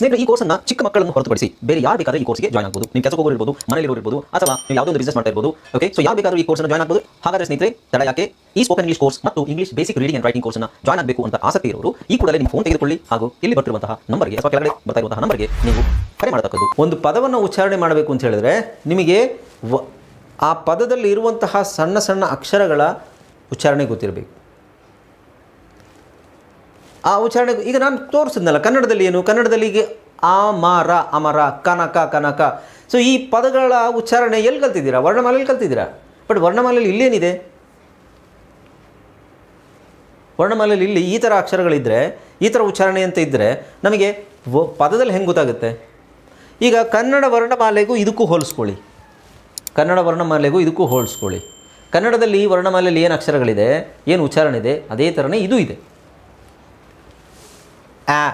ಸ್ನೇಹಿತರೆ, ಈ ಕೋರ್ಸನ್ನ ಚಿಕ್ಕ ಮಕ್ಕಳನ್ನು ಹೊರತುಪಡಿಸಿ ಬೇರೆ ಯಾರು ಬೇಕಾದ್ರೆ ಈ ಕೋರ್ಸ್ಗೆ ಜಾಯ್ನ್ ಆಗಬಹುದು ನೀವು ಕೆಲಸ ಹೋಗೋರು ಇರ್ಬೋದು ಮನೇಲಿ ಇರ್ಬೋದು, ಅಥವಾ ನೀವು ಯಾವುದೋ ಒಂದು ಬಿಸ್ನೆಸ್ ಮಾಡ್ತಾ ಇರ್ಬೋದು ಓಕೆ ಸೊ ಯಾವ ಬೇಕಾದ್ರೂ ಈ ಕೋರ್ಸ್ನ ಜಾಯ್ನ್ ಆಗಬಹುದು ಹಾಗಾದ್ರೆ ಸ್ನೇಹಿತರೆ, ತಡ ಯಾಕೆ? ಈ ಸ್ಪೋಕನ್ ಇಂಗ್ಲಿಷ್ ಕೋರ್ಸ್ ಮತ್ತು English basic reading and writing ಕೋರ್ಸ್ನ ಜಾಯ್ನ್ ಆಗಬೇಕು ಅಂತ ಆಸಕ್ತಿ ಇರೋರು, ಈ ಕೂಡಲೇ ನಿಮ್ಮ ಫೋನ್ ತೆಗೆದುಕೊಳ್ಳಿ ಹಾಗೂ ಇಲ್ಲಿ ಬರ್ತಿರುವಂತಹ ನಂಬರ್ಗೆ ಅಥವಾ ಕೆಳಗಡೆ ಬರ್ತಾ ಇರುವಂತಹ ನಂಬರ್ಗೆ ನೀವು ಕರೆ ಮಾಡತಕ್ಕದ್ದು. ಒಂದು ಪದವನ್ನು ಉಚ್ಚಾರಣೆ ಮಾಡಬೇಕು ಅಂತ ಹೇಳಿದ್ರೆ, ನಿಮಗೆ ಆ ಪದದಲ್ಲಿ ಇರುವಂತಹ ಸಣ್ಣ ಸಣ್ಣ ಅಕ್ಷರಗಳ ಉಚ್ಚಾರಣೆ ಗೊತ್ತಿರಬೇಕು. ಆ ಉಚ್ಚಾರಣೆ ಈಗ ನಾನು ತೋರಿಸಿದ್ನಲ್ಲ, ಕನ್ನಡದಲ್ಲಿ ಏನು? ಕನ್ನಡದಲ್ಲಿ ಈಗ ಅಮರ ಅಮರ ಕನಕ ಕನಕ ಸೊ ಈ ಪದಗಳ ಉಚ್ಚಾರಣೆ ಎಲ್ಲಿ ಕಲ್ತಿದ್ದೀರಾ? ವರ್ಣಮಾಲೆಯಲ್ಲಿ ಕಲ್ತಿದ್ದೀರಾ? ಬಟ್ ವರ್ಣಮಾಲೆಯಲ್ಲಿ ಇಲ್ಲೇನಿದೆ ವರ್ಣಮಾಲೆಯಲ್ಲಿ ಇಲ್ಲಿ ಈ ಥರ ಅಕ್ಷರಗಳಿದ್ದರೆ ಈ ಥರ ಉಚ್ಚಾರಣೆ ಅಂತ ಇದ್ದರೆ ನಮಗೆ ಪದದಲ್ಲಿ ಹೆಂಗೆ ಗೊತ್ತಾಗುತ್ತೆ? ಈಗ ಕನ್ನಡ ವರ್ಣಮಾಲೆಗೂ ಇದಕ್ಕೂ ಹೋಲಿಸ್ಕೊಳ್ಳಿ. ಕನ್ನಡ ವರ್ಣಮಾಲೆಗೂ ಇದಕ್ಕೂ ಹೋಲಿಸ್ಕೊಳ್ಳಿ. ಕನ್ನಡದಲ್ಲಿ ವರ್ಣಮಾಲೆಯಲ್ಲಿ ಏನು ಅಕ್ಷರಗಳಿದೆ? ಏನು ಉಚ್ಚಾರಣೆ ಇದೆ? ಅದೇ ಥರನೇ ಇದು ಇದೆ. ಆ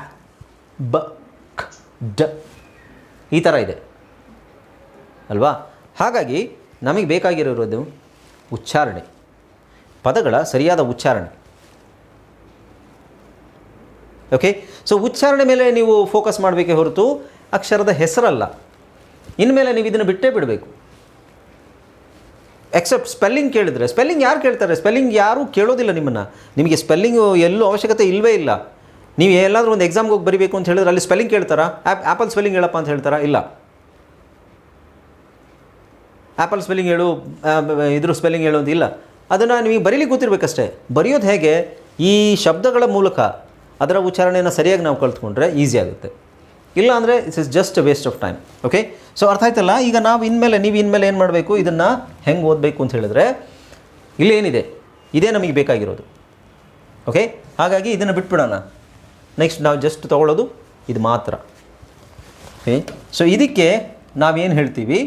ಬ ಕ್, ಡ. ಈ ಥರ ಇದೆ. ಅಲ್ವಾ? ಹಾಗಾಗಿ ನಮಗೆ ಬೇಕಾಗಿರೋದು ಉಚ್ಚಾರಣೆ. ಪದಗಳ ಸರಿಯಾದ ಉಚ್ಚಾರಣೆ. ಓಕೆ ಸೊ ಉಚ್ಚಾರಣೆ ಮೇಲೆ ನೀವು ಫೋಕಸ್ ಮಾಡಬೇಕೇ ಹೊರತು ಅಕ್ಷರದ ಹೆಸರಲ್ಲ. ಇನ್ಮೇಲೆ ನೀವು ಇದನ್ನು ಬಿಟ್ಟೇ ಬಿಡಬೇಕು. ಎಕ್ಸೆಪ್ಟ್ ಸ್ಪೆಲ್ಲಿಂಗ್ ಕೇಳಿದರೆ ಸ್ಪೆಲ್ಲಿಂಗ್ ಯಾರು ಕೇಳ್ತಾರೆ? ಸ್ಪೆಲ್ಲಿಂಗ್ ಯಾರೂ ಕೇಳೋದಿಲ್ಲ ನಿಮ್ಮನ್ನು. ನಿಮಗೆ ಸ್ಪೆಲ್ಲಿಂಗು ಎಲ್ಲೂ ಅವಶ್ಯಕತೆ ಇಲ್ಲವೇ ಇಲ್ಲ. ನೀವು ಎಲ್ಲಾದರೂ ಒಂದು ಎಕ್ಸಾಮ್ಗೆ ಹೋಗಿ ಬರೀಬೇಕು ಅಂತ ಹೇಳಿದ್ರೆ ಅಲ್ಲಿ ಸ್ಪೆಲ್ಲಿಂಗ್ ಕೇಳ್ತಾರಾ? ಆ್ಯಪ್ ಆ್ಯಪಲ್ ಸ್ಪೆಲ್ಲಿಂಗ್ ಹೇಳಪ್ಪ ಅಂತ ಹೇಳ್ತಾರಾ? ಇಲ್ಲ. ಆ್ಯಪಲ್ ಸ್ಪೆಲ್ಲಿಂಗ್ ಹೇಳು ಇದ್ರ ಸ್ಪೆಲ್ಲಿಂಗ್ ಹೇಳು ಅಂತ ಇಲ್ಲ. ಅದನ್ನು ನಿಮಗೆ ಬರೀಲಿಕ್ಕೆ ಗೊತ್ತಿರಬೇಕಷ್ಟೇ. ಬರೆಯೋದು ಹೇಗೆ? ಈ ಶಬ್ದಗಳ ಮೂಲಕ ಅದರ ಉಚ್ಚಾರಣೆಯನ್ನು ಸರಿಯಾಗಿ ನಾವು ಕಲ್ತ್ಕೊಂಡ್ರೆ ಈಸಿ ಆಗುತ್ತೆ. ಇಲ್ಲ ಅಂದರೆ it's is just waste of time okay so ಅರ್ಥ ಆಯ್ತಲ್ಲ? ಈಗ ನಾವು ಇನ್ಮೇಲೆ, ನೀವು ಇನ್ಮೇಲೆ ಏನು ಮಾಡಬೇಕು? ಇದನ್ನು ಹೆಂಗೆ ಓದಬೇಕು ಅಂತ ಹೇಳಿದ್ರೆ ಇಲ್ಲೇನಿದೆ ಇದೇ ನಮಗೆ ಬೇಕಾಗಿರೋದು. ಓಕೆ ಹಾಗಾಗಿ ಇದನ್ನು ಬಿಟ್ಬಿಡೋಣ. ನೆಕ್ಸ್ಟ್ ನಾವು ಜಸ್ಟ್ ತೊಗೊಳ್ಳೋದು ಇದು ಮಾತ್ರ. ಓಕೆ ಸೊ ಇದಕ್ಕೆ ನಾವೇನು ಹೇಳ್ತೀವಿ?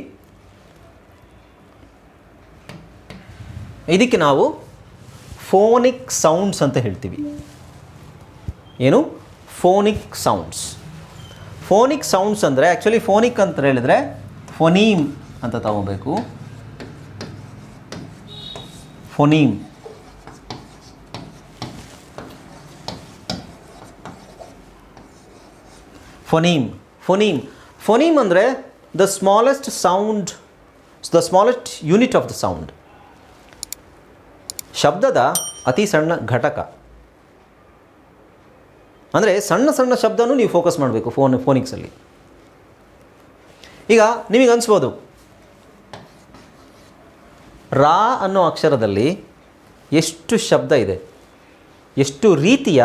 ಇದಕ್ಕೆ ನಾವು ಫೋನಿಕ್ ಸೌಂಡ್ಸ್ ಅಂತ ಹೇಳ್ತೀವಿ. ಏನು? ಫೋನಿಕ್ ಸೌಂಡ್ಸ್ ಫೋನಿಕ್ ಸೌಂಡ್ಸ್ ಅಂದರೆ ಆ್ಯಕ್ಚುಲಿ ಫೋನಿಕ್ ಅಂತ ಹೇಳಿದ್ರೆ ಫೊನೀಮ್ ಅಂತ ತಗೋಬೇಕು. ಫೊನೀಮ್ ಫೊನೀಮ್ ಫೊನೀಮ್. ಫೊನೀಮ್ ಅಂದರೆ the smallest sound the smallest unit of the sound ಶಬ್ದದ ಅತಿ ಸಣ್ಣ ಘಟಕ. ಅಂದರೆ ಸಣ್ಣ ಸಣ್ಣ ಶಬ್ದನೂ ನೀವು ಫೋಕಸ್ ಮಾಡಬೇಕು ಫೋನ್ ಫೋನಿಕ್ಸಲ್ಲಿ ಈಗ ನಿಮಗೆ ಅನಿಸ್ಬೋದು. ರಾ ಅನ್ನೋ ಅಕ್ಷರದಲ್ಲಿ ಎಷ್ಟು ಶಬ್ದ ಇದೆ? ಎಷ್ಟು ರೀತಿಯ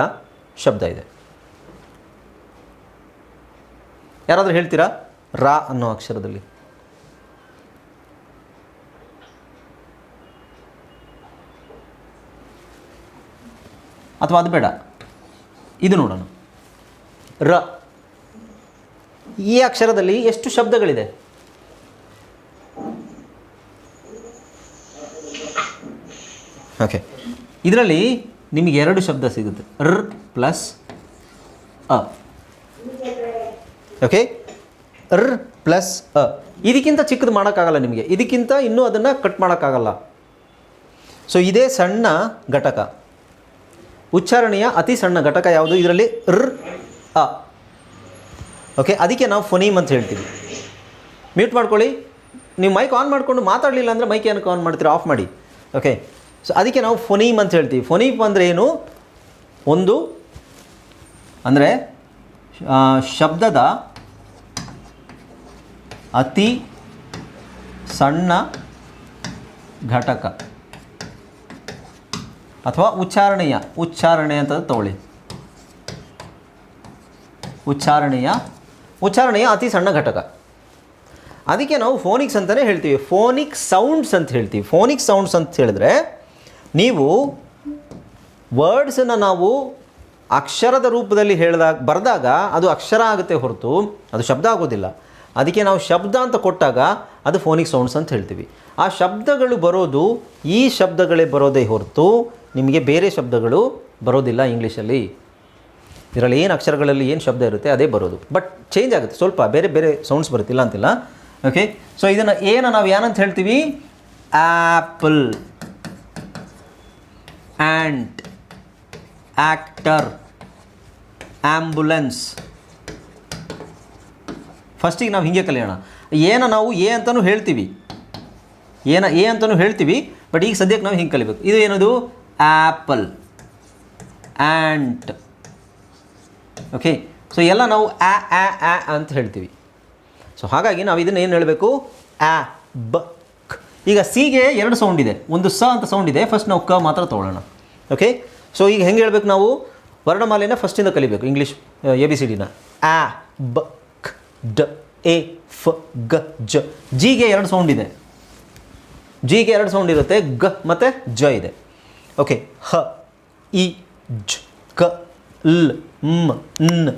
ಶಬ್ದ ಇದೆ? ಯಾರಾದರೂ ಹೇಳ್ತೀರಾ? ರಾ ಅನ್ನೋ ಅಕ್ಷರದಲ್ಲಿ. ಅಥವಾ ಅದು ಬೇಡ. ಇದು ನೋಡೋಣ. ರ. ಈ ಅಕ್ಷರದಲ್ಲಿ ಎಷ್ಟು ಶಬ್ದಗಳಿದೆ? ಓಕೆ. ಇದರಲ್ಲಿ ನಿಮಗೆ ಎರಡು ಶಬ್ದ ಸಿಗುತ್ತೆ. ರ್ ಪ್ಲಸ್ ಅ. ಓಕೆ ರ್ ಪ್ಲಸ್ ಅ ಇದಕ್ಕಿಂತ ಚಿಕ್ಕದು ಮಾಡೋಕ್ಕಾಗಲ್ಲ ನಿಮಗೆ. ಇದಕ್ಕಿಂತ ಇನ್ನೂ ಅದನ್ನು ಕಟ್ ಮಾಡೋಕ್ಕಾಗಲ್ಲ. ಸೊ ಇದೇ ಸಣ್ಣ ಘಟಕ. ಉಚ್ಚಾರಣೆಯ ಅತಿ ಸಣ್ಣ ಘಟಕ ಯಾವುದು? ಇದರಲ್ಲಿ ರ್ ಅ ಓಕೆ ಅದಕ್ಕೆ ನಾವು ಫೊನೀಮ್ ಅಂತ ಹೇಳ್ತೀವಿ. ಮ್ಯೂಟ್ ಮಾಡ್ಕೊಳ್ಳಿ. ನೀವು ಮೈಕ್ ಆನ್ ಮಾಡಿಕೊಂಡು ಮಾತಾಡಲಿಲ್ಲ ಅಂದರೆ ಮೈಕ್ ಏನಕ್ಕೆ ಆನ್ ಮಾಡ್ತೀರಾ? ಆಫ್ ಮಾಡಿ. ಓಕೆ ಸೊ ಅದಕ್ಕೆ ನಾವು ಫೊನೀಮ್ ಅಂತ ಹೇಳ್ತೀವಿ. ಫೊನೀಪ್ ಅಂದರೆ ಏನು? ಒಂದು, ಅಂದರೆ ಶಬ್ದದ ಅತಿ ಸಣ್ಣ ಘಟಕ ಅಥವಾ ಉಚ್ಚಾರಣೀಯ, ಉಚ್ಚಾರಣೆ ಅಂತ ತಗೊಳ್ಳಿ. ಉಚ್ಚಾರಣೆಯ ಉಚ್ಚಾರಣೆಯ ಅತಿ ಸಣ್ಣ ಘಟಕ. ಅದಕ್ಕೆ ನಾವು ಫೋನಿಕ್ಸ್ ಅಂತಲೇ ಹೇಳ್ತೀವಿ. ಫೋನಿಕ್ ಸೌಂಡ್ಸ್ ಅಂತ ಹೇಳ್ತೀವಿ. ಫೋನಿಕ್ ಸೌಂಡ್ಸ್ ಅಂತ ಹೇಳಿದ್ರೆ ನೀವು ವರ್ಡ್ಸನ್ನು ನಾವು ಅಕ್ಷರದ ರೂಪದಲ್ಲಿ ಹೇಳಿದಾಗ, ಬರೆದಾಗ ಅದು ಅಕ್ಷರ ಆಗುತ್ತೆ ಹೊರತು ಅದು ಶಬ್ದ ಆಗೋದಿಲ್ಲ. ಅದಕ್ಕೆ ನಾವು ಶಬ್ದ ಅಂತ ಕೊಟ್ಟಾಗ ಅದು ಫೋನಿಕ್ ಸೌಂಡ್ಸ್ ಅಂತ ಹೇಳ್ತೀವಿ. ಆ ಶಬ್ದಗಳು ಬರೋದು, ಈ ಶಬ್ದಗಳೇ ಬರೋದೇ ಹೊರತು ನಿಮಗೆ ಬೇರೆ ಶಬ್ದಗಳು ಬರೋದಿಲ್ಲ ಇಂಗ್ಲೀಷಲ್ಲಿ. ಇದರಲ್ಲಿ ಏನು ಅಕ್ಷರಗಳಲ್ಲಿ ಏನು ಶಬ್ದ ಇರುತ್ತೆ ಅದೇ ಬರೋದು. ಬಟ್ ಚೇಂಜ್ ಆಗುತ್ತೆ. ಸ್ವಲ್ಪ ಬೇರೆ ಬೇರೆ ಸೌಂಡ್ಸ್ ಬರುತ್ತಿಲ್ಲ ಅಂತಿಲ್ಲ. ಓಕೆ ಸೊ ಇದನ್ನು ಏನು ನಾವು ಏನಂತ ಹೇಳ್ತೀವಿ? ಆ್ಯಪಲ್ ಆ್ಯಂಟ್ ಆ್ಯಕ್ಟರ್ ಆ್ಯಂಬುಲೆನ್ಸ್ ಫಸ್ಟಿಗೆ ನಾವು ಹೀಗೆ ಕಲಿಯೋಣ. ಏನ ನಾವು ಎ ಅಂತಲೂ ಹೇಳ್ತೀವಿ. ಏನ ಎ ಅಂತಲೂ ಹೇಳ್ತೀವಿ, ಬಟ್ ಈಗ ಸದ್ಯಕ್ಕೆ ನಾವು ಹಿಂಗೆ ಕಲಿಬೇಕು. ಇದು ಏನದು? Apple ant okay? ಸೊ, ಎಲ್ಲ ನಾವು ಆ ಆ ಆ ಅಂತ ಹೇಳ್ತೀವಿ. ಸೊ, ಹಾಗಾಗಿ ನಾವು ಇದನ್ನು ಏನು ಹೇಳಬೇಕು? ಆ, ಬ. ಈಗ ಸಿಗೆ ಎರಡು ಸೌಂಡ್ ಇದೆ. ಒಂದು ಸ ಅಂತ ಸೌಂಡ್ ಇದೆ. ಫಸ್ಟ್ ನಾವು ಕ ಮಾತ್ರ ತೊಗೊಳ್ಳೋಣ. ಓಕೆ? ಸೊ, ಈಗ ಹೆಂಗೆ ಹೇಳಬೇಕು ನಾವು? ವರ್ಣಮಾಲೆನ ಫಸ್ಟಿಂದ ಕಲಿಬೇಕು. ಇಂಗ್ಲೀಷ್ ಎ ಬಿ ಸಿ ಡಿನ ಆ, ಬ ಡ, ಎ, ಫ, ಗ, ಜ. ಜಿಗೆ ಎರಡು ಸೌಂಡ್ ಇದೆ. ಜಿಗೆ ಎರಡು ಸೌಂಡ್ ಇರುತ್ತೆ, ಗ ಮತ್ತು ಜ ಇದೆ. ಓಕೆ ಹ, ಇ, ಜ, ಕ, ಲ್, ಮ್, ನ್,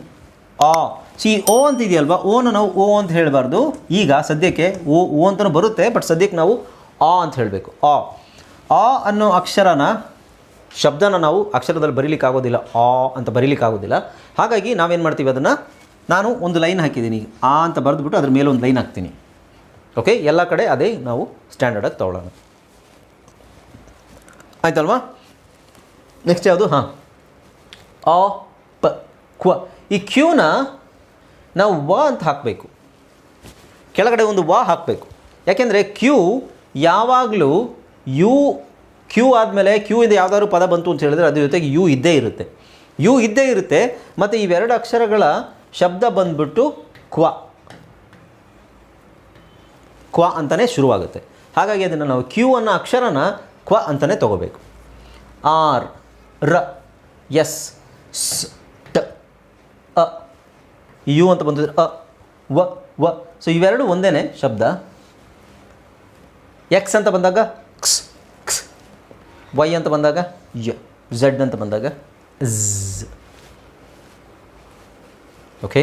ಆ. ಸಿ ಓ ಅಂತ ಇದೆಯಲ್ವಾ ಓನ ನಾವು ಓ ಅಂತ ಹೇಳಬಾರ್ದು. ಈಗ ಸದ್ಯಕ್ಕೆ ಓ ಓ ಅಂತಲೂ ಬರುತ್ತೆ ಬಟ್ ಸದ್ಯಕ್ಕೆ ನಾವು ಆ ಅಂತ ಹೇಳಬೇಕು. ಆ. ಆ ಅನ್ನೋ ಅಕ್ಷರನ, ಶಬ್ದನ ನಾವು ಅಕ್ಷರದಲ್ಲಿ ಬರೀಲಿಕ್ಕೆ ಆಗೋದಿಲ್ಲ ಆ ಅಂತ ಬರೀಲಿಕ್ಕೆ ಆಗೋದಿಲ್ಲ ಹಾಗಾಗಿ ನಾವೇನು ಮಾಡ್ತೀವಿ ಅದನ್ನು ನಾನು ಒಂದು ಲೈನ್ ಹಾಕಿದ್ದೀನಿ. ಆ ಅಂತ ಬರೆದ್ಬಿಟ್ಟು ಅದ್ರ ಮೇಲೆ ಒಂದು ಲೈನ್ ಹಾಕ್ತೀನಿ. ಓಕೆ ಎಲ್ಲ ಕಡೆ ಅದೇ ನಾವು ಸ್ಟ್ಯಾಂಡರ್ಡಾಗಿ ತೊಗೊಳ್ಳೋಣ. ಆಯ್ತಲ್ವಾ? ನೆಕ್ಸ್ಟ್ ಯಾವುದು? ಹಾಂ. ಆ, ಪ, ಕ್ವ. ಈ ಕ್ಯೂನ ನಾವು ವ ಅಂತ ಹಾಕಬೇಕು. ಕೆಳಗಡೆ ಒಂದು ವ ಹಾಕಬೇಕು. ಯಾಕೆಂದರೆ ಕ್ಯೂ ಯಾವಾಗಲೂ ಯು ಕ್ಯೂ ಆದಮೇಲೆ ಕ್ಯೂ ಇಂದ ಯಾವುದಾದ್ರು ಪದ ಬಂತು ಅಂತ ಹೇಳಿದ್ರೆ ಅದ್ರ ಜೊತೆಗೆ ಯು ಇದ್ದೇ ಇರುತ್ತೆ. ಯು ಇದ್ದೇ ಇರುತ್ತೆ, ಮತ್ತು ಇವೆರಡು ಅಕ್ಷರಗಳ ಶಬ್ದ ಬಂದ್ಬಿಟ್ಟು ಕ್ವ. ಕ್ವ ಅಂತಲೇ ಶುರುವಾಗುತ್ತೆ. ಹಾಗಾಗಿ ಅದನ್ನು ನಾವು ಕ್ಯೂ ಅನ್ನೋ ಅಕ್ಷರನ ಕ್ವ ಅಂತಲೇ ತಗೋಬೇಕು. ಆರ್, ರ, ಎಸ್, ಸ್, ಟ, ಅ, ಯು ಅಂತ ಬಂದಿದ್ರೆ ಅ, ವ ವ. ಸೊ ಇವೆರಡು ಒಂದೇ ಶಬ್ದ. ಎಕ್ಸ್ ಅಂತ ಬಂದಾಗ ಕ್ಸ್ ಕ್ಸ್. ವೈ ಅಂತ ಬಂದಾಗ ಯ, ಝಡ್ ಅಂತ ಬಂದಾಗ ಝ್. ಓಕೆ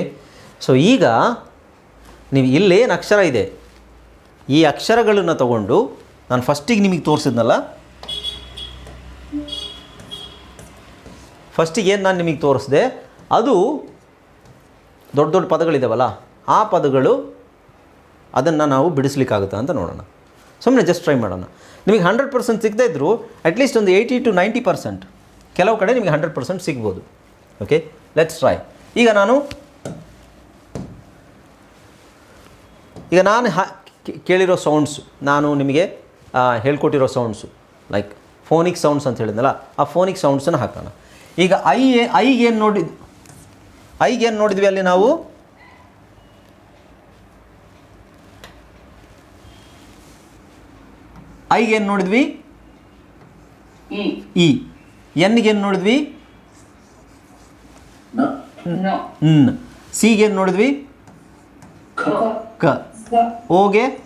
ಸೊ ಈಗ ನೀವು ಇಲ್ಲೇನು ಅಕ್ಷರ ಇದೆ. ಈ ಅಕ್ಷರಗಳನ್ನು ತಗೊಂಡು ನಾನು ಫಸ್ಟಿಗೆ ನಿಮಗೆ ತೋರಿಸಿದ್ನಲ್ಲ? ಫಸ್ಟಿಗೆ ಏನು ನಾನು ನಿಮಗೆ ತೋರಿಸಿದೆ? ಅದು ದೊಡ್ಡ ದೊಡ್ಡ ಪದಗಳಿದಾವಲ್ಲ, ಆ ಪದಗಳು ಅದನ್ನು ನಾವು ಬಿಡಿಸ್ಲಿಕ್ಕಾಗುತ್ತಾ ಅಂತ ನೋಡೋಣ. ಸುಮ್ಮನೆ ಜಸ್ಟ್ ಟ್ರೈ ಮಾಡೋಣ. ನಿಮಗೆ ಹಂಡ್ರೆಡ್ ಪರ್ಸೆಂಟ್ ಸಿಗದೇ ಇದ್ದರೂ ಅಟ್ಲೀಸ್ಟ್ ಒಂದು ಏಯ್ಟಿ ಟು ನೈಂಟಿ ಪರ್ಸೆಂಟ್ ಕೆಲವು ಕಡೆ ನಿಮಗೆ ಹಂಡ್ರೆಡ್ ಪರ್ಸೆಂಟ್ ಸಿಗ್ಬೋದು. ಓಕೆ ಲೆಟ್ಸ್ ಟ್ರೈ ಈಗ ನಾನು ಈಗ ನಾನು ಹಾ ಕೇಳಿರೋ ಸೌಂಡ್ಸು ನಾನು ನಿಮಗೆ ಹೇಳ್ಕೊಟ್ಟಿರೋ ಸೌಂಡ್ಸು ಲೈಕ್ ಫೋನಿಕ್ ಸೌಂಡ್ಸ್ ಅಂತ ಹೇಳಿದ್ನಲ್ಲ ಆ ಫೋನಿಕ್ ಸೌಂಡ್ಸನ್ನು ಹಾಕೋಣ ಈಗ ಐ ಐಗೆ ಏನು ನೋಡಿ ಐಗೆ ಏನು ನೋಡಿದ್ವಿ ಅಲ್ಲಿ ನಾವು? ಐಗೆ ಏನು ನೋಡಿದ್ವಿ. ಇ. ಎನ್ಗೆ ಏನು ನೋಡಿದ್ವಿ? ಸಿಗೇನು ನ್. ಸಿಗೆ ಏನು ನೋಡಿದ್ವಿ. ಕ. ಓಗೆ?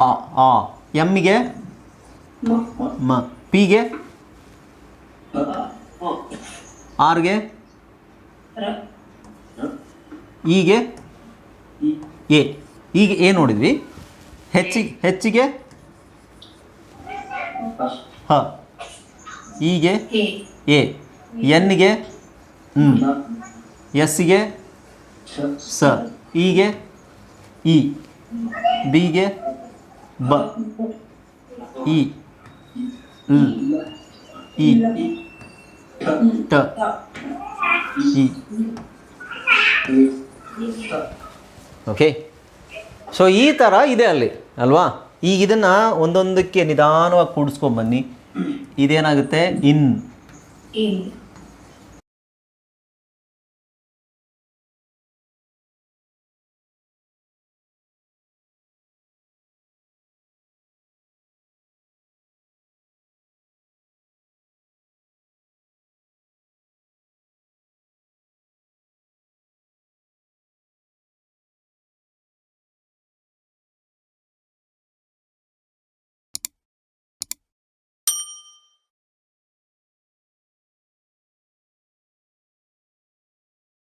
ಆ ಆ. ಎಮ್ಮಿಗೆ. ಮ. ಪಿಗೆ? ಗೆ ಆರ್ಗೆ? ಗೆ ಈಗೆ. ಎ. ಈಗ ಎ ನೋಡಿದ್ವಿ. ಹೆಚ್ಚಿಗೆ ಹೆಚ್ಚಿಗೆ? ಹ. ಈಗೆ. ಎ. ಎನ್ಗೆ ಹ್ಞೂ N. ಎಸ್ಸಿಗೆ? Ch. ಸ. ಈಗೆ? ಇ. ಬಿಗೆ ಬ. ಇ. ಲ್. ಇ. ಟ. ಇ. ಓಕೆ. ಸೊ, ಈ ಥರ ಇದೆ ಅಲ್ಲಿ, ಅಲ್ವಾ? ಈಗ ಇದನ್ನು ಒಂದೊಂದಕ್ಕೆ ನಿಧಾನವಾಗಿ ಕೂಡಿಸ್ಕೊಂಬನ್ನಿ ಇದೇನಾಗುತ್ತೆ? ಇನ್.